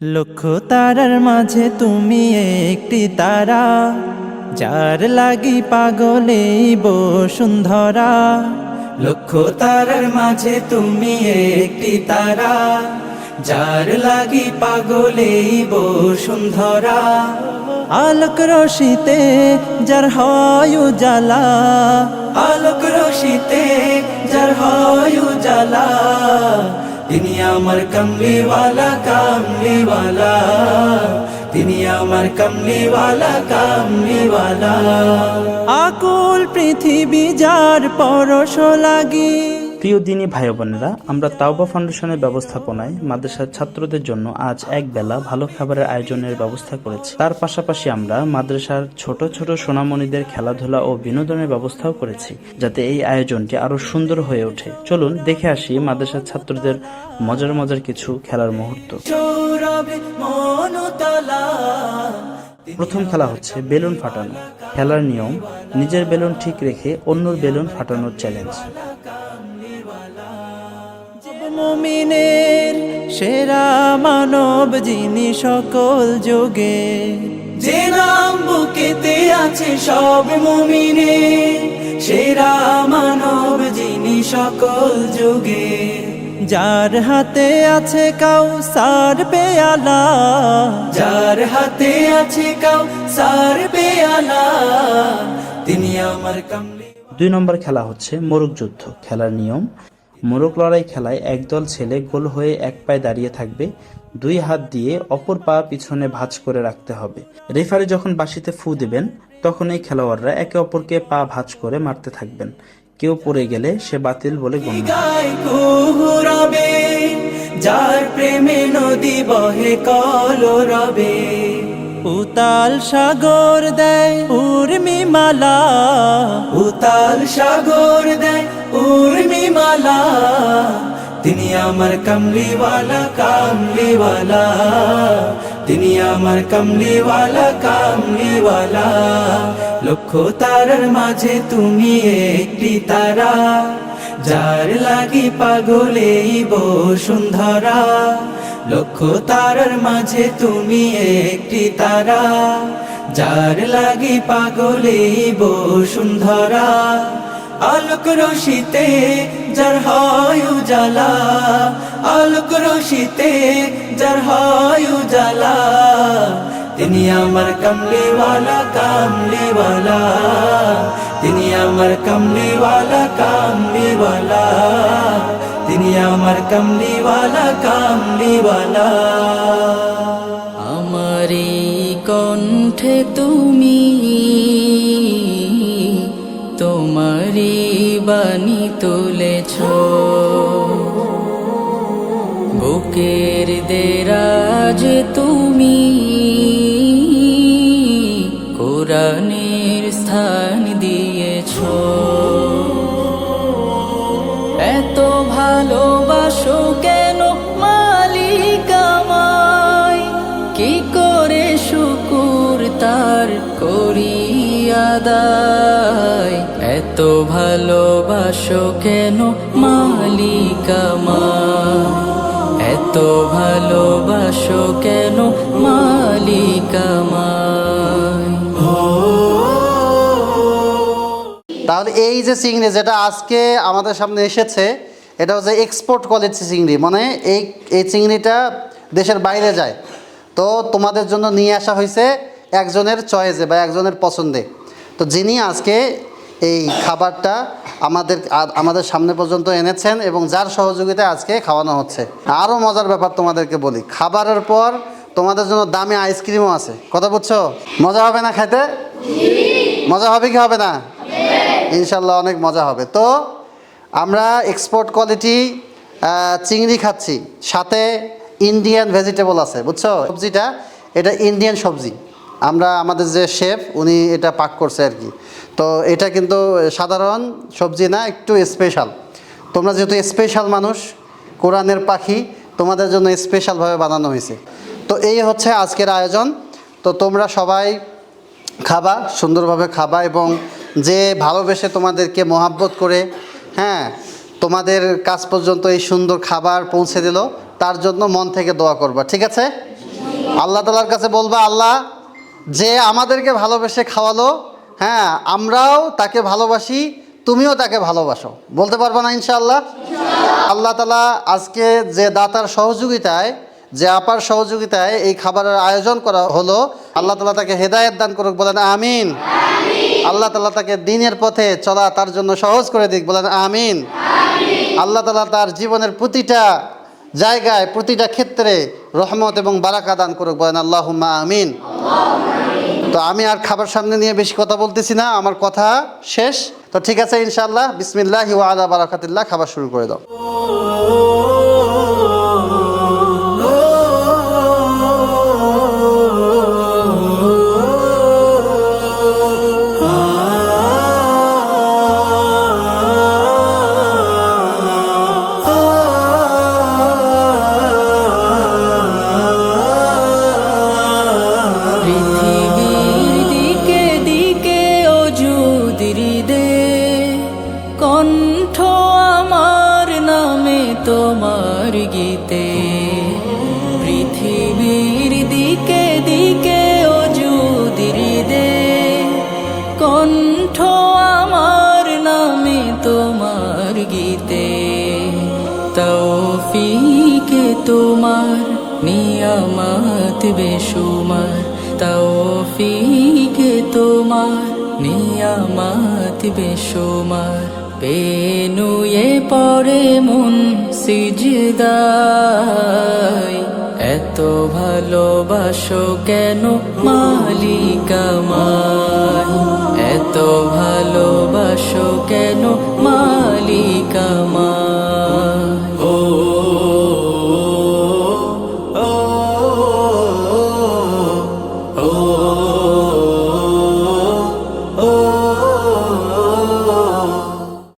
লক্ষ তারার মাঝে তুমি একটি তারা, যার লাগি পাগলে বসুন্ধরা। লক্ষ তারার মাঝে তুমি একটি তারা, যার লাগি পাগলে বসুন্ধরা। আলোক রশিতে যার হয় উজালা আলোক রশিতে যার হয় উজালা তিনি আমার কমলিওয়ালা কামলিওয়ালা। তিনি আমার কমলিওয়ালা কামলিওয়ালা। আকুল পৃথিবী যার পরশ লাগি। প্রিয় দিনী ভাই বোনেরা আমরা তাওবা ফাউন্ডেশনের ব্যবস্থাপনায় মাদ্রাসার ছাত্রদের জন্য আজ এক বেলা ভালো খাবারের আয়োজনের ব্যবস্থা করেছি। তার পাশাপাশি আমরা মাদ্রাসার ছোট ছোট সোনামণিদের খেলাধুলা ও বিনোদনের ব্যবস্থাও করেছি যাতে এই আয়োজনটি আরও সুন্দর হয়ে ওঠে। চলুন দেখে আসি মাদ্রাসার ছাত্রদের মজার মজার কিছু খেলার মুহূর্ত। প্রথম খেলা হচ্ছে বেলুন ফাটানো। খেলার নিয়ম নিজের বেলুন ঠিক রেখে অন্যর বেলুন ফাটানোর চ্যালেঞ্জ মুমিনের সেরা মানব যিনি সকল যুগে। যে নাম বুকেতে আছে সব মুমিনে সেরা মানব যিনি সকল যুগে। যার হাতে আছে কাউ সার পেয়ালা যার হাতে আছে কাউ সার পেয়ালা তিনি আমার কামলি দুই নম্বর খেলা হচ্ছে মোরগ যুদ্ধ খেলার নিয়ম। মোরগ লড়াই খেলায় একদল ছেলে গোল হয়ে এক পায়ে দাঁড়িয়ে থাকবে, দুই হাত দিয়ে অপর পা পিছনে ভাঁজ করে রাখতে হবে। রেফারি যখন বাঁশিতে ফু দেবেন, তখন এই খেলোয়াড়রা একে অপরকে পা ভাঁজ করে মারতে থাকবেন। কেউ পড়ে গেলে সে বাতিল বলে যার প্রেমে নদী বহে কলরবে। উতাল সাগর দেয় উর্মিমালা। উতাল সাগর দেয় উর্মিমালা। তিনি আমার কামলিওয়ালা কামলিওয়ালা। তিনি আমার কামলিওয়ালা কামলিওয়ালা। লক্ষ তারার মাঝে তুমি একটি তারা। যার লাগি পাগলে বসুন্ধরা। লক্ষ তারার মাঝে তুমি একটি তারা, যার লাগি পাগলে বসুন্ধরা। আলোক রশিতে যার হয় উজালা, আলোক রশিতে যার হয় উজালা। তিনি আমার কমলিওয়ালা, কামলিওয়ালা। তিনি আমার কমলিওয়ালা তিনি আমার কমলিওয়ালা, কামলিওয়ালা। আমারি কণ্ঠে তুমি তোমারি বাণী তুলেছ। বুকের দেরাজ তুমি, কোরআনের স্থান দিয়েছ। এত আদায়। এত ভালোবাসো কেন মালিক আমায় এত ভালোবাসো কেন মালিক আমায় তাহলে এই যে চিংড়ি যেটা আজকে আমাদের সামনে এসেছে, এটা হচ্ছে এক্সপোর্ট কোয়ালিটি চিংড়ি। মানে এই এই চিংড়িটা দেশের বাইরে যায়। তো তোমাদের জন্য নিয়ে আসা হয়েছে একজনের চয়েসে বা একজনের পছন্দে। তো যিনি আজকে এই খাবারটা আমাদের আমাদের সামনে পর্যন্ত এনেছেন এবং যার সহযোগিতায় আজকে খাওয়ানো হচ্ছে। আরও মজার ব্যাপার তোমাদেরকে বলি, খাবারের পর তোমাদের জন্য দামি আইসক্রিমও আছে। কথা বুঝছ? মজা হবে না খাইতে? মজা হবে কি হবে না? ইনশাল্লাহ অনেক মজা হবে। তো আমরা এক্সপোর্ট কোয়ালিটি চিংড়ি খাচ্ছি, সাথে ইন্ডিয়ান ভেজিটেবল আছে, বুঝছ? সবজিটা, এটা ইন্ডিয়ান সবজি। আমরা আমাদের যে শেফ, উনি এটা পাক করছে আর কি। তো এটা কিন্তু সাধারণ সবজি না, একটু স্পেশাল তোমরা যেহেতু স্পেশাল মানুষ, কোরআনের পাখি, তোমাদের জন্য স্পেশালভাবে বানানো হয়েছে। তো এই হচ্ছে আজকের আয়োজন। তো তোমরা সবাই খাবা, সুন্দরভাবে খাবা এবং যে ভালোবেসে তোমাদেরকে মহাব্বত করে হ্যাঁ তোমাদের কাছ পর্যন্ত এই সুন্দর খাবার পৌঁছে দিল, তার জন্য মন থেকে দোয়া করবা, ঠিক আছে? আল্লাহ তালার কাছে বলবা, আল্লাহ যে আমাদেরকে ভালোবেসে খাওয়ালো হ্যাঁ আমরাও তাকে ভালোবাসি, তুমিও তাকে ভালোবাসো। বলতে পারব না ইনশাআল্লাহ? আল্লাহ তালা আজকে যে দাতার সহযোগিতায়, যে আপার সহযোগিতায় এই খাবারের আয়োজন করা হলো, আল্লাহ তালা তাকে হেদায়েত দান করুক, বলেন আমিন। আল্লাহ তালা তাকে দিনের পথে চলা তার জন্য সহজ করে দিক, বলেন আমিন। আল্লাহ তালা তার জীবনের প্রতিটা জায়গায়, প্রতিটা ক্ষেত্রে রহমত এবং বারাকা দান করুক, বলেন আল্লাহ আমিন। তো আমি আর খাবার সামনে নিয়ে বেশি কথা বলতেছি না, আমার কথা শেষ। তো ঠিক আছে ইনশাল্লাহ বিসমিল্লাহ আলা বারাকাতিল্লাহ, খাবার শুরু করে দাও। তোমার নিয়ামত বেশুমার তৌফিকে তোমার নিয়ামত বেশুমার। পেনুয়ে পরে মন সিজদায়, এত ভালোবাসো কেন মালিকামায়? এত ভালোবাসো কেন মালিকামায়?